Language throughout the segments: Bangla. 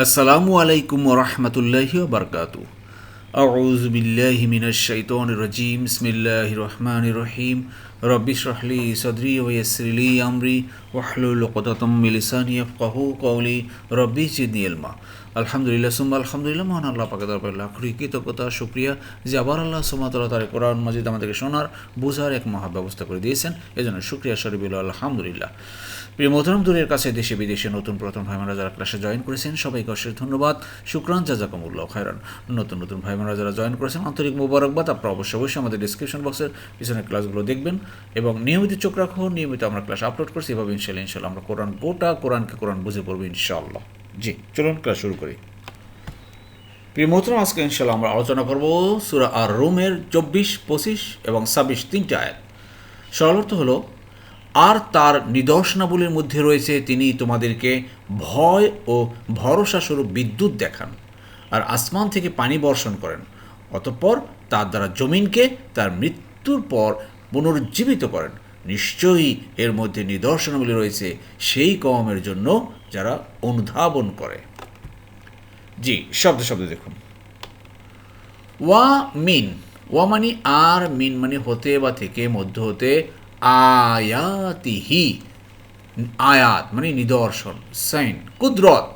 আসসালামু আলাইকুম রহমতুল্লাহি বারকাতু আউজ বিল্লাহি মিনাশ শাইতানির রাজিম। বিসমিল্লাহির রহমানির রহিম। রব্বি শরহলি সদরি ওয়াসরিলি আমরি। ওয়াহলুল উকদাতাম মিন লিসানি কওলি। রব্বি জিদনি ইলমা। আলহামদুলিল্লাহ, সুম্মা আলহামদুলিল্লাহ, মহান আল্লাহ পাকে দরবারে লাখরি কৃতজ্ঞতা, শুক্রিয়া। যে আবার আল্লাহ সুমাতলা তার কোরআন মাজিদ আমাদেরকে শোনার বোঝার এক মহা ব্যবস্থা করে দিয়েছেন। এজন্য শুক্রিয়া শরীফুল আলহামদুলিল্লাহ। প্রিয় মোহতরম, দূরের কাছে দেশে বিদেশে নতুন প্রথম ভাইমারা যারা ক্লাসে জয়েন করেছেন, সবাইকে অশেষ ধন্যবাদ। শুক্রান, জাজাকুমুল্লাহ, খায়রান। নতুন নতুন ভাইমারা যারা জয়েন করেছেন, আন্তরিক মুবারকবাদ। আপনারা অবশ্যই অবশ্যই আমাদের ডিসক্রিপশন বক্সের পিছনে ক্লাসগুলো দেখবেন এবং নিয়মিত চোখ রাখো নিয়মিত আমরা ক্লাস আপলোড করছি। এভাবে ইনশাল্লাহ ইনশাল্লাহ আমরা কোরআন গোটা কোরআনকে কোরআন বুঝে পড়ব ইনশাআল্লাহ। জি, চলুন ক্লাস শুরু করি। প্রিয় মোহতরম, আজকে ইনশাল্লাহ আমরা আলোচনা করব সুরা আর রোমের চব্বিশ, পঁচিশ এবং ছাব্বিশ তিনটে আয়াত। সরল অর্থ হলো আর তার নিদর্শনাবলীর মধ্যে রয়েছে তিনি তোমাদেরকে ভয় ও ভরসা স্বরূপ বিদ্যুৎ দেখান আর আসমান থেকে পানি বর্ষণ করেন। অতঃপর তার দ্বারা জমিনকে তার মৃত্যুর পর পুনরুজ্জীবিত করেন। নিশ্চয়ই এর মধ্যে নিদর্শনাবলী রয়েছে সেই কমের জন্য যারা অনুধাবন করে। জি, শব্দ শব্দ দেখুন। ওয়া মিন, ওয়া মানে আর, মিন মানে হতে বা থেকে, মধ্য হতে আয়াতিহি, আয়াত মানে নিদর্শন, সাইন, কুদরত।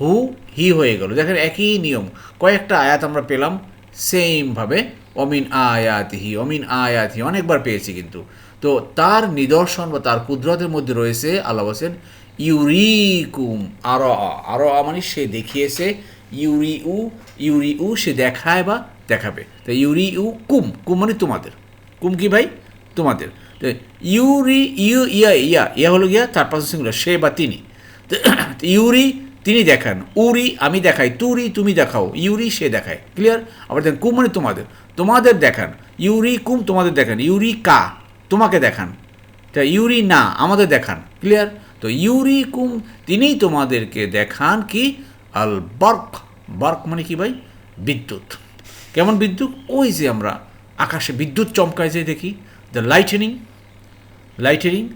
হু, হি হয়ে গেল। দেখেন একই নিয়ম, কয়েকটা আয়াত আমরা পেলাম সেমভাবে অমিন আয়াতিহি অমিন আয়াতিহি, অনেকবার পেয়েছি কিন্তু। তো তার নিদর্শন বা তার কুদরতের মধ্যে রয়েছে, আল্লাহ বলছেন, ইউরিকুম আরও আরও মানে সে দেখিয়েছে ইউরি উ ইউরি উ সে দেখায় বা দেখাবে। তো ইউরি উ কুম কুম মানে তোমাদের। কুম কি ভাই? তোমাদের। ইউরি, ইউ, ইয়া ইয়া ইয়া হলো গিয়া তার পাশে সিঙ্গুলার সে বা তিনি। ইউরি, তিনি দেখান। উরি, আমি দেখাই। তুরি, তুমি দেখাও। ইউরি, সে দেখায়। ক্লিয়ার আবার দেখেন, কুম মানে তোমাদের। তোমাদের দেখান। ইউরি, কুম তোমাদের দেখান। ইউরি, কা, তোমাকে দেখান। তা ইউরি, না, আমাদের দেখান। ক্লিয়ার তো ইউরি, কুম, তিনিই তোমাদেরকে দেখান কি? আল বার্ক। বার্ক মানে কি ভাই? বিদ্যুৎ। কেমন বিদ্যুৎ? ওই যে আমরা আকাশে বিদ্যুৎ চমকায় যে দেখি। দ্য লাইটেনিং লাইটেনিং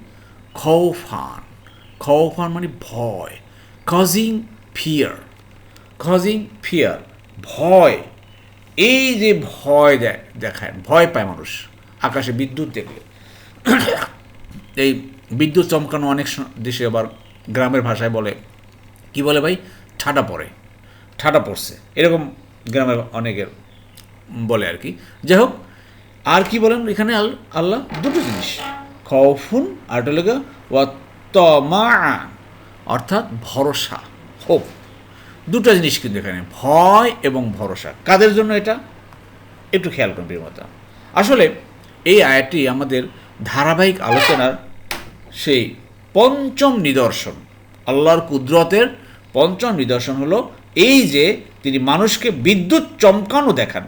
খৌফান খৌফান মানে ভয়। কজিং ফিয়ার কজিং ফিয়ার ভয়। এই যে ভয় দেয় দেখায়, ভয় পায় মানুষ। আকাশে বিদ্যুৎ দেখলে। এই বিদ্যুৎ চমকানো অনেক দেশে আবার গ্রামের ভাষায় বলে। কি বলে ভাই? ঠাটা পড়ে। ঠাটা পড়ছে। এরকম গ্রামের অনেকের বলে আর কি। যাই হোক, আর কি বলেন এখানে আল আল্লাহ? দুটো জিনিস। খফুন আর লেগা ওয়া তমা অর্থাৎ ভরসা হোপ দুটো জিনিস কিন্তু এখানে, ভয় এবং ভরসা। কাদের জন্য এটা? একটু খেয়াল করুন প্রিয়মতা। আসলে এই আয়াতটি আমাদের ধারাবাহিক আলোচনার সেই পঞ্চম নিদর্শন, আল্লাহর কুদরতের পঞ্চম নিদর্শন হলো এই যে তিনি মানুষকে বিদ্যুৎ চমকানো দেখান।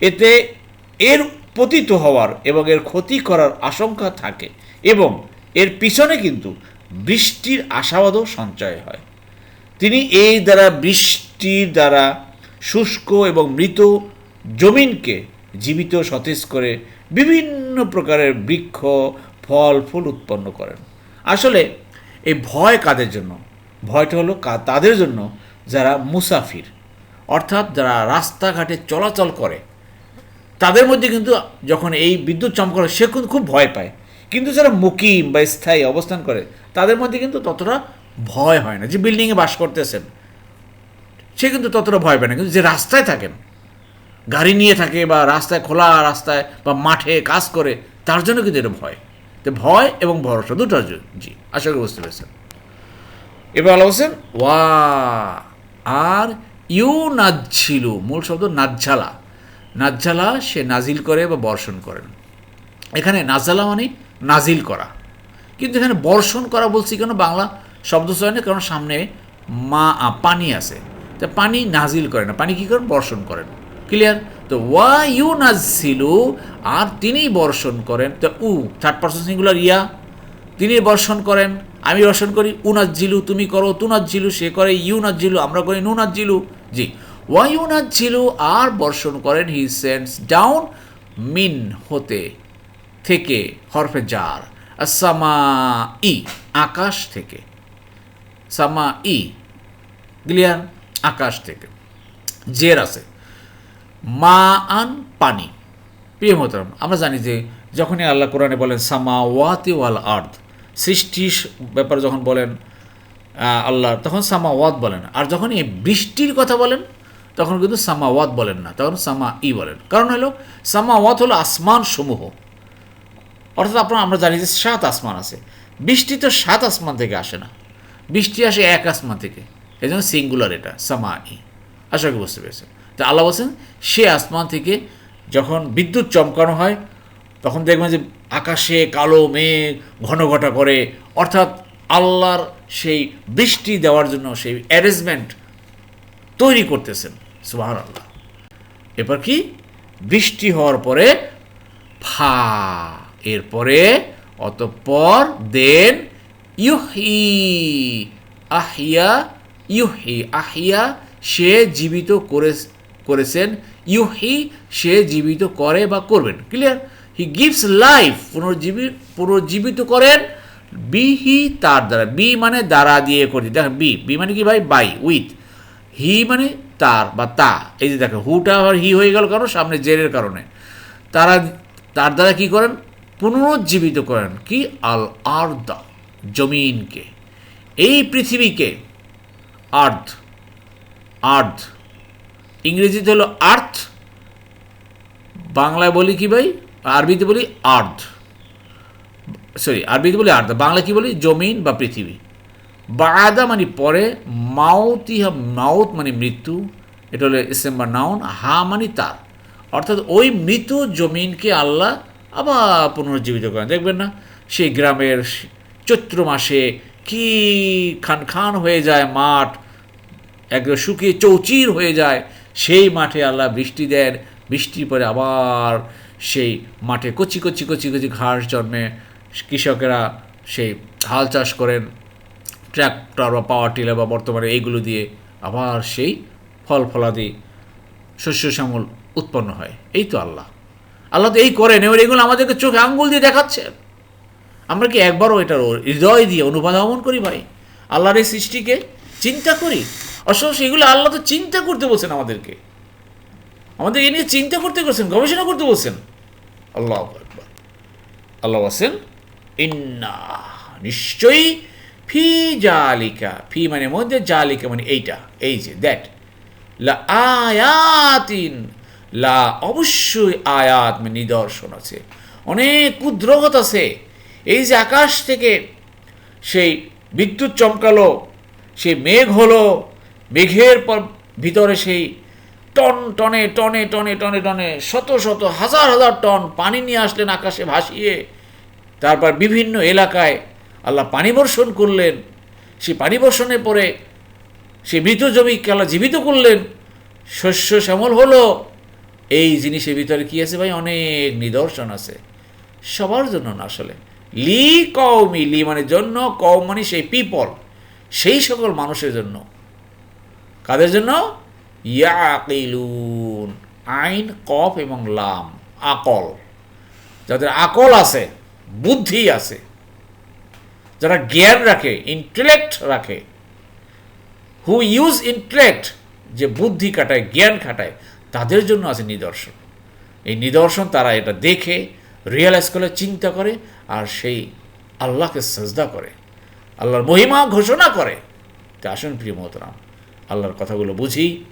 এতে এর পতিত হওয়ার এবং এর ক্ষতি করার আশঙ্কা থাকে এবং এর পিছনে কিন্তু বৃষ্টির আশাবাদও সঞ্চয় হয়। তিনি এই দ্বারা বৃষ্টির দ্বারা শুষ্ক এবং মৃত জমিনকে জীবিত সতেজ করে বিভিন্ন প্রকারের বৃক্ষ, ফল, ফুল উৎপন্ন করেন। আসলে এই ভয় কাদের জন্য? ভয়টা হলো তাদের জন্য যারা মুসাফির, অর্থাৎ যারা রাস্তাঘাটে চলাচল করে তাদের মধ্যে কিন্তু যখন এই বিদ্যুৎ চমকানো, সে কিন্তু খুব ভয় পায়। কিন্তু যারা মুকিম বা স্থায়ী অবস্থান করে, তাদের মধ্যে কিন্তু ততটা ভয় হয় না। যে বিল্ডিংয়ে বাস করতেছেন, সে কিন্তু ততটা ভয় পায় না। কিন্তু যে রাস্তায় থাকেন, গাড়ি নিয়ে থাকে বা রাস্তায় খোলা রাস্তায় বা মাঠে কাজ করে, তার জন্য কিন্তু এটা ভয়। তো ভয় এবং ভরসা দুটো জি আশা করি বুঝতে পেরেছেন। এবার আল্লাহ হোসেন ওয়া, আর ইউ নাজ্ছিল মূল শব্দ নাজ্জালা। নাজ্জালা সে নাজিল করে বা বর্ষণ করেন এখানে নাজ্জালা মানে নাজিল করা। কিন্তু এখানে বর্ষণ করা বলছি কেন? বাংলা শব্দ চয়নে কারণ সামনে মা পানি আছে। তা পানি নাজিল করে না। পানি কী করেন বর্ষণ করেন ক্লিয়ার তো ওয়া ইউ নাজিলু আর তিনিই বর্ষণ করেন। তো উ থার্ড পার্সন সিঙ্গুলার ইয়া। তিনি বর্ষণ করেন। আমি বর্ষণ করি উনাজ্জিলু তুমি করো তুনাজ্জিলু সে করে, ইউ ইউনাজ্জিলু আমরা করি, নু নুনাজ্জিলু জি। ওয়াই উনাজ্জিলু আর বর্ষণ করেন, হি সেন্স ডাউন মিন হতে থেকে, হরফে জার সামা ই আকাশ থেকে। সামা ই ক্লিয়ার? আকাশ থেকে। জের আছে। মা আন পানি। প্রিয় মোহতরম, আমরা জানি যে যখনই আল্লাহ কোরআনে বলেন সামা ওয়াতি ওয়াল আর্থ সৃষ্টির ব্যাপারে যখন বলেন আল্লাহ, তখন সামা ওয়াত বলেন। আর যখন এই বৃষ্টির কথা বলেন তখন কিন্তু সামা ওয়াত বলেন না, তখন সামা ই বলেন। কারণ হলো সামা ওয়াত হলো আসমান সমূহ অর্থাৎ আপনার, আমরা জানি যে সাত আসমান আছে। বৃষ্টি তো সাত আসমান থেকে আসে না। বৃষ্টি আসে এক আসমান থেকে। এই জন্য সিঙ্গুলার এটা সামা ই আশা করি বুঝতে পেরেছেন। তো আল্লাহ বলছেন, সে আসমান থেকে যখন বিদ্যুৎ চমকানো হয়, তখন দেখবেন যে আকাশে কালো মেঘ ঘন ঘটা করে। অর্থাৎ আল্লাহর সেই বৃষ্টি দেওয়ার জন্য সেই অ্যারেঞ্জমেন্ট তৈরি করতেছেন। সুবাহ আল্লাহ এরপর কি? বৃষ্টি হওয়ার পরে ফা, এরপরে অতঃপর দেন ইউহি, আহিয়া ইউহি, আহিয়া, সে জীবিত করে, করেছেন, ইউহি, সে জীবিত করে বা করবেন। ক্লিয়ার হি গিভস লাইফ পুনর্জীবিত পুনর্জীবিত করেন, বিহি তার দ্বারা, বি মানে দ্বারা দিয়ে করি দেখেন, বি বি মানে কি ভাই? বাই উইথ হি মানে তার বা তা। এই যে দেখেন হুটা আবার হি হয়ে গেল কারণ সামনে জেরের কারণে। তারা, তার দ্বারা কি করেন? পুনরুজ্জীবিত করেন কি? আল আর্দা, জমিনকে। এই পৃথিবীকে আর্থ আর্থ ইংরেজিতে হলো আর্থ, বাংলায় বলি কি ভাই? আরবিতে বলি আর্থ সরি, আরবিতে বলি আর্থ বাংলা কি বলি? জমিন বা পৃথিবী। বাদা মানে পরে, মাউতি মাউত মানে মৃত্যু, এটা হলো ইসেম বা নাউন হা মানে তার। অর্থাৎ ওই মৃত জমিনকে আল্লাহ আবার পুনরুজ্জীবিত করেন। দেখবেন না, সেই গ্রামের চৈত্র মাসে কি খান খান হয়ে যায় মাঠ, একদম শুকিয়ে চৌচির হয়ে যায়, সেই মাঠে আল্লাহ বৃষ্টি দেন, বৃষ্টির পরে আবার সেই মাঠে কচি কচি কচি কচি ঘাস জন্মে, কৃষকেরা সেই হাল চাষ করেন। ট্র্যাক্টর বা পাওয়ার টিলার বা বর্তমানে এইগুলো দিয়ে আবার সেই ফল ফলাদি শস্য শ্যামল উৎপন্ন হয়। এই তো আল্লাহ। আল্লাহ তো এই করেন। এবার এগুলো আমাদেরকে চোখে আঙ্গুল দিয়ে দেখাচ্ছেন। আমরা কি একবারও এটার হৃদয় দিয়ে অনুধাবন করি ভাই? আল্লাহর এই সৃষ্টিকে চিন্তা করি? অসল সেগুলো আল্লাহ তো চিন্তা করতে বলছেন আমাদেরকে। আমাদের এ নিয়ে চিন্তা করতে বলছেন, গবেষণা করতে বলছেন। আল্লাহ আল্লাহ বলছেন, ইন্না, নিশ্চয়ই ফি জালিকা, ফি মানে মধ্যে, জালিকা মানে এইটা, এই যে দ্যাট লা আয়াতিন, লা অবশ্যই আয়াত মানে নিদর্শন আছে। অনেক কুদ্রগত আছে। এই যে আকাশ থেকে সেই বিদ্যুৎ চমকালো সেই মেঘ হলো, মেঘের পর ভিতরে সেই টন, টনে টনে টনে টনে টনে, শত শত, হাজার হাজার টন পানি নিয়ে আসলেন আকাশে ভাসিয়ে। তারপর বিভিন্ন এলাকায় আল্লাহ পানি বর্ষণ করলেন। সে পানি বর্ষণের পরে সে মৃত জমিকে আল্লাহ জীবিত করলেন। শস্য শ্যামল হলো। এই জিনিসের ভিতরে কি আছে ভাই? অনেক নিদর্শন আছে। সবার জন্য না আসলে। লি কৌমি লি মানে জন্য কৌম মানে সেই পিপল সেই সকল মানুষের জন্য। কাদের জন্য? ইয়াকিলুন, আইন, কফ এবং লাম, আকল। যাদের আকল আছে, বুদ্ধি আছে। যারা জ্ঞান রাখে ইন্টেলেক্ট রাখে হু ইউজ ইন্টেলেক্ট যে বুদ্ধি কাটায় জ্ঞান খাটায়, তাদের জন্য আছে নিদর্শন। এই নিদর্শন তারা এটা দেখে রিয়েলাইজ করে, চিন্তা করে, আর সেই আল্লাহকে সাজদা করে। আল্লাহর মহিমা ঘোষণা করে। তা আসুন প্রিয় মহতরাম, আল্লাহর কথাগুলো বুঝি,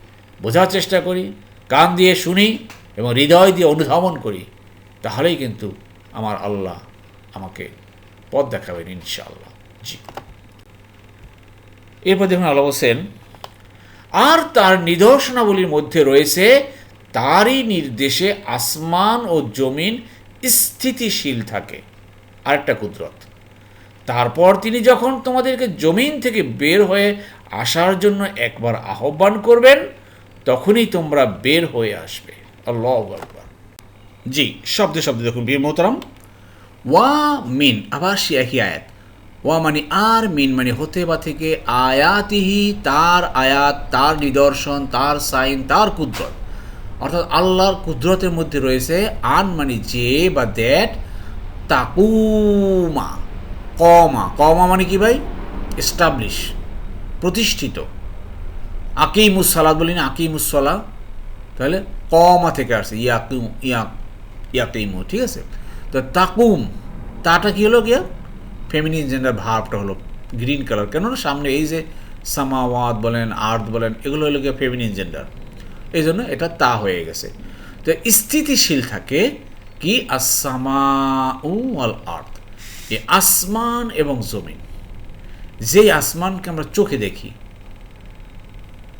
বোঝার চেষ্টা করি, কান দিয়ে শুনি এবং হৃদয় দিয়ে অনুধাবন করি, তাহলেই কিন্তু আমার আল্লাহ আমাকে পথ দেখাবেন, ইনশাআল্লাহ। জি। এরপর দেখুন আল্লাহ বলছেন, আর তার নিদর্শনাবলীর মধ্যে রয়েছে তারই নির্দেশে আসমান ও জমিন স্থিতিশীল থাকে। আরেকটা কুদরত। তারপর তিনি যখন তোমাদেরকে জমিন থেকে বের হয়ে আসার জন্য একবার আহ্বান করবেন, তখনই তোমরা বের হয়ে আসবে। আল্লাহ জি, শব্দে শব্দে দেখুন, বীর মোহতারাম। ওয়া মিন, আবার সে একই আয়াত। ওয়া মানে আর, মিন মানে হতে বা থেকে আয়াতিহি, তার আয়াত, তার নিদর্শন, তার সাইন, তার কুদরত। অর্থাৎ আল্লাহর কুদরতের মধ্যে রয়েছে আন মানে যে বা দ্যাট, তাকুমা, কমা। কমা মানে কি ভাই? এস্টাবলিশ, প্রতিষ্ঠিত। আকিমুসালাদ বলি না আকিমুসলা তাহলে কমা থেকে আসছে, ইয়াকু ইয়াক ইয়াকিমু, ঠিক আছে? তো তাকুম, তাটা কি হলো গিয়া? ফেমিনিন জেন্ডার ভাবটা হলো গ্রিন কালার কেননা সামনে এই যে সামাওয়াত বলেন আর্থ বলেন, এগুলো হলো গিয়ে ফেমিনিন জেন্ডার এই জন্য এটা তা হয়ে গেছে। তো স্থিতিশীল থাকে কি? আসামা উ আল আর্থ এই আসমান এবং জমিন। যেই আসমানকে আমরা চোখে দেখি,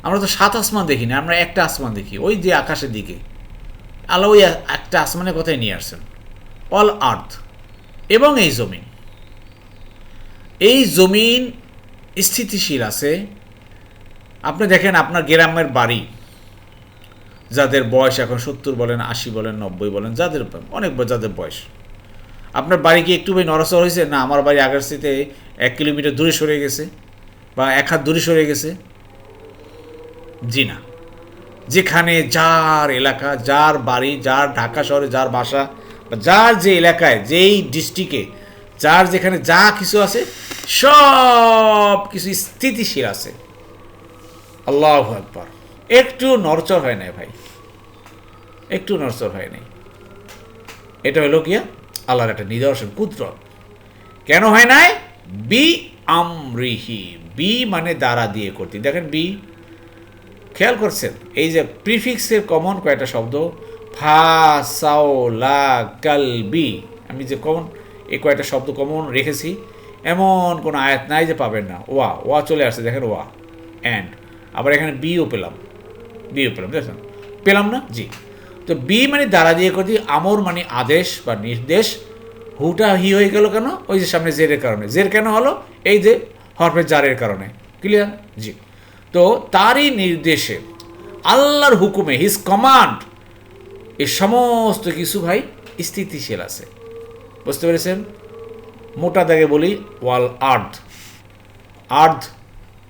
আমরা তো সাত আসমান দেখি না আমরা একটা আসমান দেখি। ওই যে আকাশের দিকে। আলো ওই একটা আসমানের কথাই নিয়ে আসছেন। অল আর্থ এবং এই জমিন। এই জমিন স্থিতিশীল আছে। আপনি দেখেন আপনার গ্রামের বাড়ি, যাদের বয়স এখন সত্তর বলেন, আশি বলেন, নব্বই বলেন, যাদের অনেক যাদের বয়স। আপনার বাড়ি কি একটু ভাই নড়াচড় হয়েছে? না, আমার বাড়ি আগের থেকে এক কিলোমিটার দূরে সরে গেছে বা এক হাত দূরে সরে গেছে। জি না। যেখানে যার এলাকা, যার বাড়ি, যার ঢাকা শহরে, যার বাসা বা যার যে এলাকায়, যেই ডিস্ট্রিক্টে যার যেখানে যা কিছু আছে, সব কিছু স্থিতিশীল আছে। আল্লাহ একবার একটু নরচর হয় নাই ভাই। একটু নরচর হয় নাই। এটা হলো গিয়া আল্লাহর একটা নিদর্শন, কুদরত। কেন হয় নাই? বি আমরিহি। বি মানে দ্বারা দিয়ে করতে দেখেন বি, খেয়াল করছেন? এই যে প্রিফিক্সের কমন কয়েকটা শব্দ? ফা সাও লা বি আমি যে কমন, এই কয়েকটা শব্দ কমন রেখেছি, এমন কোনো আয়াত নাই যে পাবেন না। ওয়া ওয়া চলে আসছে, দেখেন ওয়া অ্যান্ড আবার এখানে বিও পেলাম বিও পেলাম দেখছেন পেলাম না? জি। তো বি মানে দ্বারা দিয়ে করতে আমর মানে আদেশ বা নির্দেশ। হুটা হি হয়ে গেল কেন? ওই যে সামনে জেরের কারণে। জের কেন হলো? এই যে হরফের জারের কারণে। ক্লিয়ার জি। তো তারই নির্দেশে, আল্লাহর হুকুমে হিজ কমান্ড এই সমস্ত কিছু ভাই স্থিতিশীল আছে। বুঝতে পেরেছেন? মোটা দাগে বলি ওয়াল আর্থ। আর্থ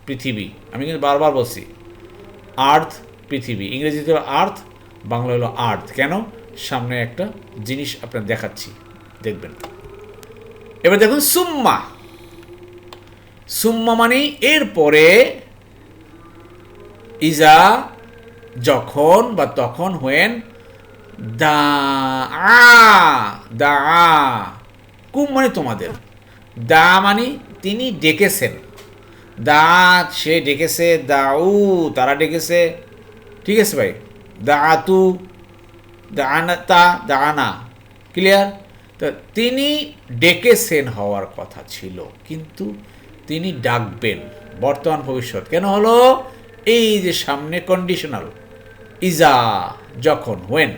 পৃথিবী। আমি কিন্তু বারবার বলছি, আর্থ পৃথিবী। ইংরেজিতে হলো আর্থ বাংলা হলো আর্থ। কেন? সামনে একটা জিনিস আপনার দেখাচ্ছি। দেখবেন। এবার দেখুন, সুম্মা। সুম্মা মানে এরপরে ইজা যখন বা তখন হোয়েন দা আ দা আ কুম মানে তোমাদের। দা মানে তিনি ডেকেছেন। দা সে ডেকেছে, দাউ তারা ডেকেছে। ঠিক আছে ভাই? দা আতু দানা তা দানা ক্লিয়ার তো তিনি ডেকেছেন হওয়ার কথা ছিল, কিন্তু তিনি ডাকবেন বর্তমান ভবিষ্যৎ। কেন হলো? এই যে সামনে কন্ডিশনাল ইজা, যখন হোয়েন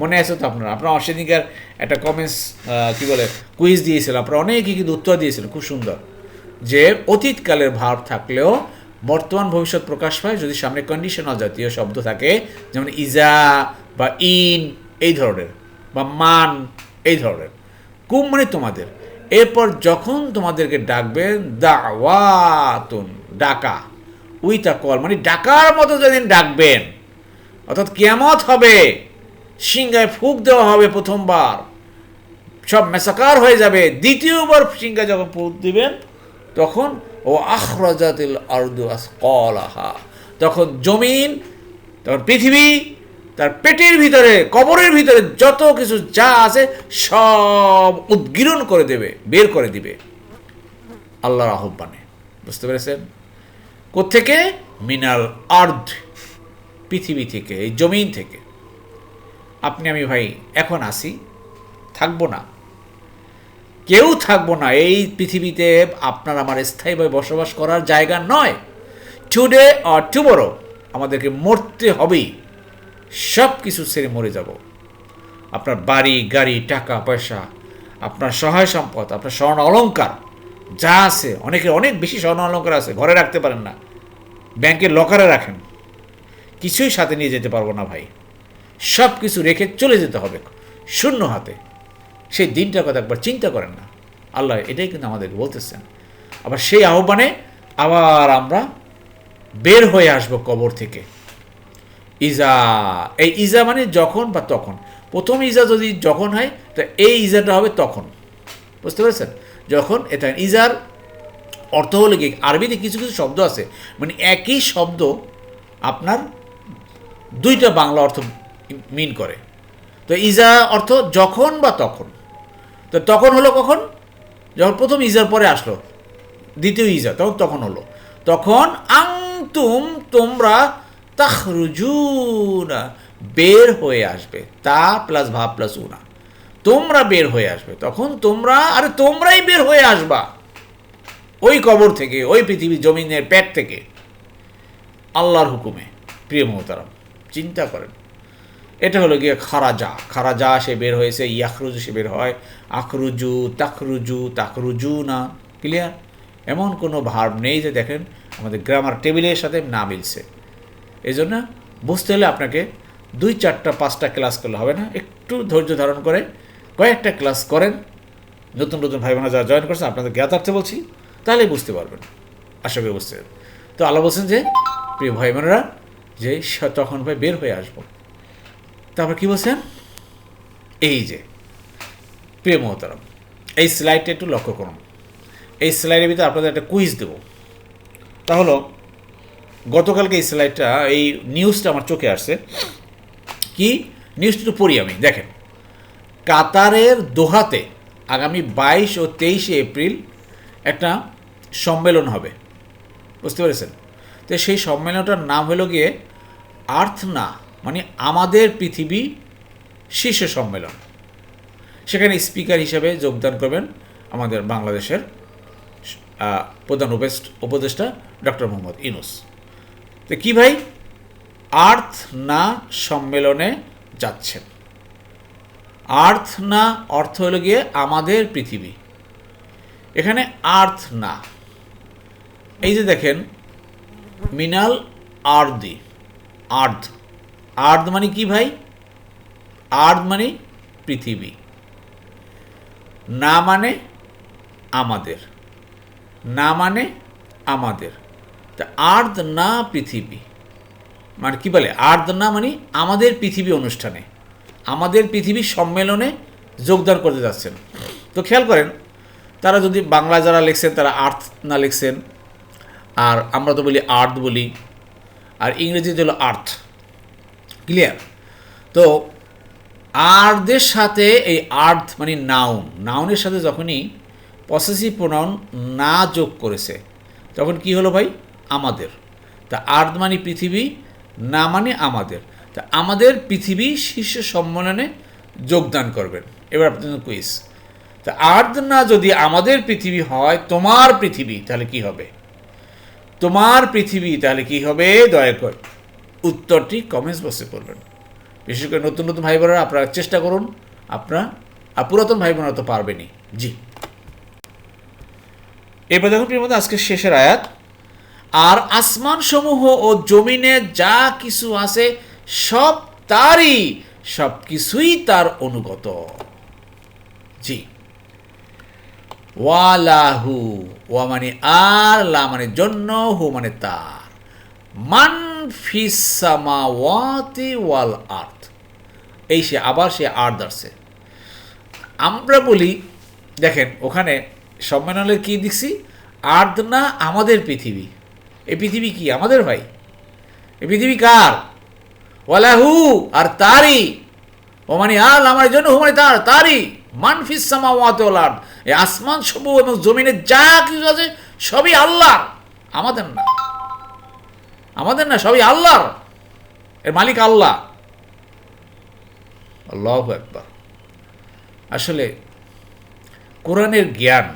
মনে আছে তো আপনারা? আপনারা অসেদিকার একটা কমেন্টস কী বলে কুইজ দিয়েছিল। আপনারা অনেকেই কিন্তু উত্তর দিয়েছিলেন খুব সুন্দর। যে অতীতকালের ভাব থাকলেও বর্তমান ভবিষ্যৎ প্রকাশ পায় যদি সামনে কন্ডিশনাল জাতীয় শব্দ থাকে, যেমন ইজা বা ইন, এই ধরনের, বা মান, এই ধরনের। কুম মানে তোমাদের। এরপর যখন তোমাদেরকে ডাকবেন দাওয়াতুন, ডাকা। উইথ আ কল মানে ডাকার মতো যেদিন ডাকবেন, অর্থাৎ কেয়ামত হবে। সিংহায় ফুক দেওয়া হবে প্রথমবার। সব মেসাকার হয়ে যাবে। দ্বিতীয়বার সিংহায় যখন ফুক দিবেন, তখন ও আখরাজাতিল আরদু কলাহা তখন জমিন, তখন পৃথিবী, তার পেটের ভিতরে, কবরের ভিতরে যত কিছু যা আছে সব উদ্গীরণ করে দেবে, বের করে দিবে। আল্লাহর আহ্বানে। বুঝতে পেরেছেন? কোত্থেকে? মিনাল আর্ধ পৃথিবী থেকে, এই জমিন থেকে। আপনি, আমি ভাই, এখন আসি। থাকব না। কেউ থাকব না। এই পৃথিবীতে আপনার আমার স্থায়ীভাবে বসবাস করার জায়গা নয়। টুডে আর টুমোরো আমাদেরকে মরতে হবেই। সব কিছু ছেড়ে মরে যাব। আপনার বাড়ি, গাড়ি, টাকা, পয়সা, আপনার সহায় সম্পদ, আপনার স্বর্ণ অলঙ্কার যা আছে অনেকের অনেক বেশি স্বর্ণ অলঙ্কার আছে, ঘরে রাখতে পারেন না। ব্যাংকের লকারে রাখেন। কিছুই সাথে নিয়ে যেতে পারব না ভাই। সব কিছু রেখে চলে যেতে হবে। শূন্য হাতে। সেই দিনটার কথা একবার চিন্তা করেন না। আল্লাহ এটাই কিন্তু আমাদেরকে বলতেছেন। আবার সেই আহ্বানে আবার আমরা বের হয়ে আসব কবর থেকে। ইজা, এই ইজা মানে যখন বা তখন। প্রথম ইজা যদি যখন হয়, তো এই ইজাটা হবে তখন। বুঝতে পেরেছেন? যখন এটা ইজার অর্থ হলো কি, আরবিতে কিছু কিছু শব্দ আছে। মানে একই শব্দ আপনার দুইটা বাংলা অর্থ মিন করে। তো ইজা অর্থ যখন বা তখন। তো তখন হলো কখন? যখন প্রথম ইজার পরে আসলো। দ্বিতীয় ইজা, তখন তখন হলো। তখন আংতুম তোমরা তাহরুজুনা বের হয়ে আসবে। তা প্লাস ভাব প্লাস উনা। তোমরা বের হয়ে আসবে। তখন তোমরা, আরে তোমরাই বের হয়ে আসবা। ওই কবর থেকে, ওই পৃথিবী জমিনের পেট থেকে। আল্লাহর হুকুমে, প্রিয় মহতারাম, চিন্তা করেন। এটা হলো গিয়ে খারাজা। খারাজা সে বের হয়েছে, ইয়াখরুজু সে বের হয়। আখরুজু তাকরুজু তাকরুজু না ক্লিয়ার এমন কোনো ভার্ব নেই যে দেখেন আমাদের গ্রামার টেবিলের সাথে না মিলছে। এই জন্য বুঝতে হলে আপনাকে দুই, চারটা, পাঁচটা ক্লাস করলে হবে না। একটু ধৈর্য ধারণ করে কয়েকটা ক্লাস করেন। নতুন নতুন ভাই বোনা যারা জয়েন করছে, আপনাদের জ্ঞাতার্থে বলছি, তাহলে বুঝতে পারবেন। আশা করি বুঝতে তো আল্লাহ বলছেন যে, প্রিয় ভাই বোনেরা, যে তখন ভাই বের হয়ে আসব। তারপর কি বলছেন? এই যে, প্রিয় মহতারাম এই স্লাইডটা একটু লক্ষ্য করুন। এই স্লাইডের ভিতরে আপনাদের একটা কুইজ দেব। তা হলো, গতকালকে এই স্লাইডটা এই নিউজটা আমার চোখে আসছে। কি? নিউজটা একটু পড়ি আমি, দেখেন। কাতারের দোহাতে আগামী বাইশ ও তেইশে এপ্রিল একটা সম্মেলন হবে। বুঝতে পেরেছেন? তো সেই সম্মেলনটার নাম হলো গিয়ে আর্থ না মানে আমাদের পৃথিবী শীর্ষ সম্মেলন। সেখানে স্পিকার হিসেবে যোগদান করবেন আমাদের বাংলাদেশের প্রধান উপদেষ্টা ডক্টর মোহাম্মদ ইনুস তো কী ভাই? আর্থ না সম্মেলনে যাচ্ছেন? আর্থ না অর্থ হলো গিয়ে আমাদের পৃথিবী। এখানে আর্থ না। এই যে দেখেন, মিনাল আর্দি, আর্ধ। আর্ধ মানে কি ভাই? আর্ধ মানে পৃথিবী। না মানে আমাদের। না মানে আমাদের। তা আর্ধ না পৃথিবী। মানে কি বলে? আর্ধ না মানে আমাদের পৃথিবী অনুষ্ঠানে। আমাদের পৃথিবী সম্মেলনে যোগদান করতে যাচ্ছেন। তো খেয়াল করেন, তারা যদি বাংলা যারা লিখছেন, তারা আর্থ না লিখছেন। আর আমরা তো বলি আর্থ বলি। আর ইংরেজিতে হলো আর্থ। ক্লিয়ার তো আর্থের সাথে এই আর্থ মানে নাউন নাউনের সাথে যখনই পসেসিভ প্রোনাউন না যোগ করেছে, তখন কি হলো ভাই? আমাদের। তা আর্থ মানে পৃথিবী, না মানে আমাদের। তা আমাদের পৃথিবী শীর্ষ সম্মেলনে যোগদান করবেন। এবার আপনাদের কুইজ তা আর্থ না যদি আমাদের পৃথিবী হয়, তোমার পৃথিবী, তাহলে কি হবে? তোমার পৃথিবী, তাহলে কি হবে? দয়া করে। উত্তরটি কমেন্টস বক্সে করবেন বিশেষ করে নতুন নতুন ভাই বোনেরা আপনারা চেষ্টা করুন, আপনারা পুরাতন ভাই বোনেরা তো পারবেনই। জি। এরপর দেখুন প্রিয় মধ্যে আজকে শেষের আয়াত। আর আসমান সমূহ ও জমিনে যা কিছু আছে, সব তারই, সব কিছুই তার অনুগত। জি। ওয়ালাহু, ওয়া মানে আর, লা মানে জন্য, হু মানে তার। মান ফিসামাওয়াতি ওয়াল আর্থ এই সে, আবার সে আর্থ আসছে আমরা বলি, দেখেন, ওখানে সম্মেলনের কি দেখছি? আর্থ না আমাদের পৃথিবী। এই পৃথিবী কি? আমাদের ভাই। এই পৃথিবী কার? ওয়ালাহু, আর তারই। ও মানে আল, আমার জন্য হুমানি তার, তারই। মানফিস সামাওয়াত ওয়াল আরদ। এই আসমান সমূহ এবং জমিনে যা কিছু আছে, সবই আল্লাহ আমাদের না। আমাদের না, সবই আল্লাহর। এর মালিক আল্লাহ। আল্লাহ একবার আসলে কোরআনের জ্ঞান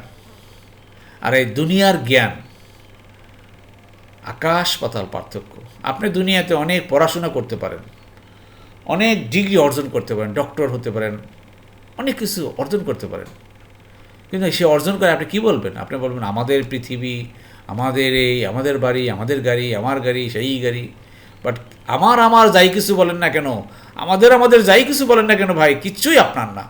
আর এই দুনিয়ার জ্ঞান আকাশ পাতাল পার্থক্য। আপনি দুনিয়াতে অনেক পড়াশোনা করতে পারেন, অনেক ডিগ্রি অর্জন করতে পারেন, ডক্টর হতে পারেন, অনেক কিছু অর্জন করতে পারেন। কিন্তু সে অর্জন করে আপনি কি বলবেন? আপনি বলবেন, আমাদের পৃথিবী আমাদের এই, আমাদের বাড়ি, আমাদের গাড়ি, আমার গাড়ি, সেই গাড়ি। বাট আমার আমার যাই কিছু বলেন না কেন? আমাদের আমাদের যাই কিছু বলেন না কেন ভাই? কিচ্ছুই আপনার না।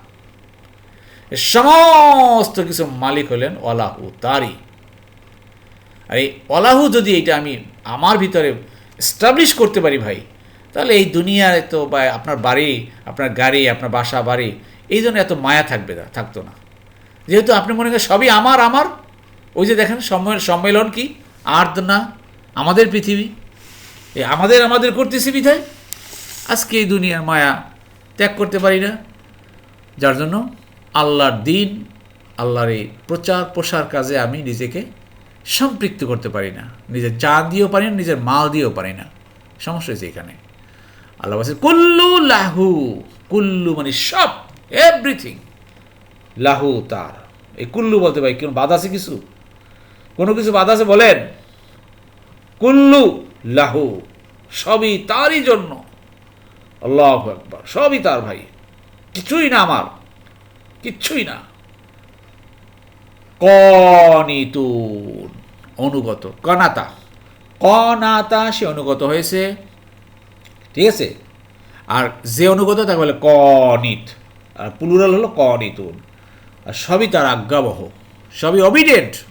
সমস্ত কিছু মালিক হলেন অলাহু তারই আর এই অলাহু যদি এটা আমি আমার ভিতরে এস্টাবলিশ করতে পারি ভাই, তাহলে এই দুনিয়ায় তো বা আপনার বাড়ি, আপনার গাড়ি, আপনার বাসা, বাড়ি, এই জন্য এত মায়া থাকবে না, থাকতো না। যেহেতু আপনি মনে করেন সবই আমার আমার ওই যে দেখেন সম্মেল- সম্মেলন কি? আর্দ না? আমাদের পৃথিবী? এ আমাদের আমাদের করতেছি বিধায়? আজকে এই দুনিয়ার মায়া ত্যাগ করতে পারি না। যার জন্য আল্লাহর দিন, আল্লাহর এই প্রচার, প্রসার কাজে আমি নিজেকে সম্পৃক্ত করতে পারি না। নিজের চা দিয়েও পারি না, নিজের মাল দিয়েও পারি না। সমস্যা হয়েছে এখানে। আল্লাহ বলছে, কুল্লু লাহু, কুল্লু মানে সব এভরিথিং লাহু তার। এই কুল্লু বলতে ভাই, কোন বাদ আছে কিছু? কোনো কিছু বাদ আছে বলেন? কুল্লু লাহু, সবই তারই জন্য। আল্লাহ একবার সবই তার ভাই। কিছুই না আমার কিচ্ছুই না। কনিতুন, অনুগত, কনাতা। কনাতা, সে অনুগত হয়েছে। ঠিক আছে? আর যে অনুগত, তাকে বলে কনিত। আর প্লুরাল হলো কনিতুন। আর সবই তার আজ্ঞাবহ, সবই অবিডেন্ট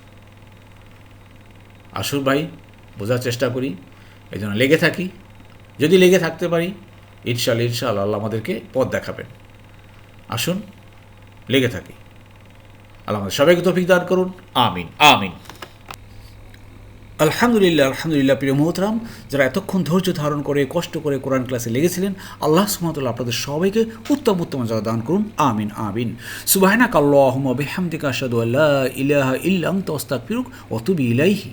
আসুন ভাই, বোঝার চেষ্টা করি, এই জন্য লেগে থাকি। যদি লেগে থাকতে পারি ইনশাল্লাহ ইনশাআল্লাহ আল্লাহ আমাদেরকে পথ দেখাবেন। আসুন, লেগে থাকি। আল্লাহ আমাদের সবাইকে তফিক দান করুন। আমিন আমিন। আলহামদুলিল্লাহ আলহামদুলিল্লাহ, প্রিয় মোহতরাম, যারা এতক্ষণ ধৈর্য ধারণ করে, কষ্ট করে কোরআন ক্লাসে লেগেছিলেন, আল্লাহ সুমতুল্লাহ আপনাদের সবাইকে উত্তম উত্তম যা দান করুন। আমিন আমিন। সুবাহনা কাল্লাহম বেহামদিকা আসাদু আল্লাহ ইলাহা ইল্লাম তস্তাক ফিরুক অতুবি ইলাইহি।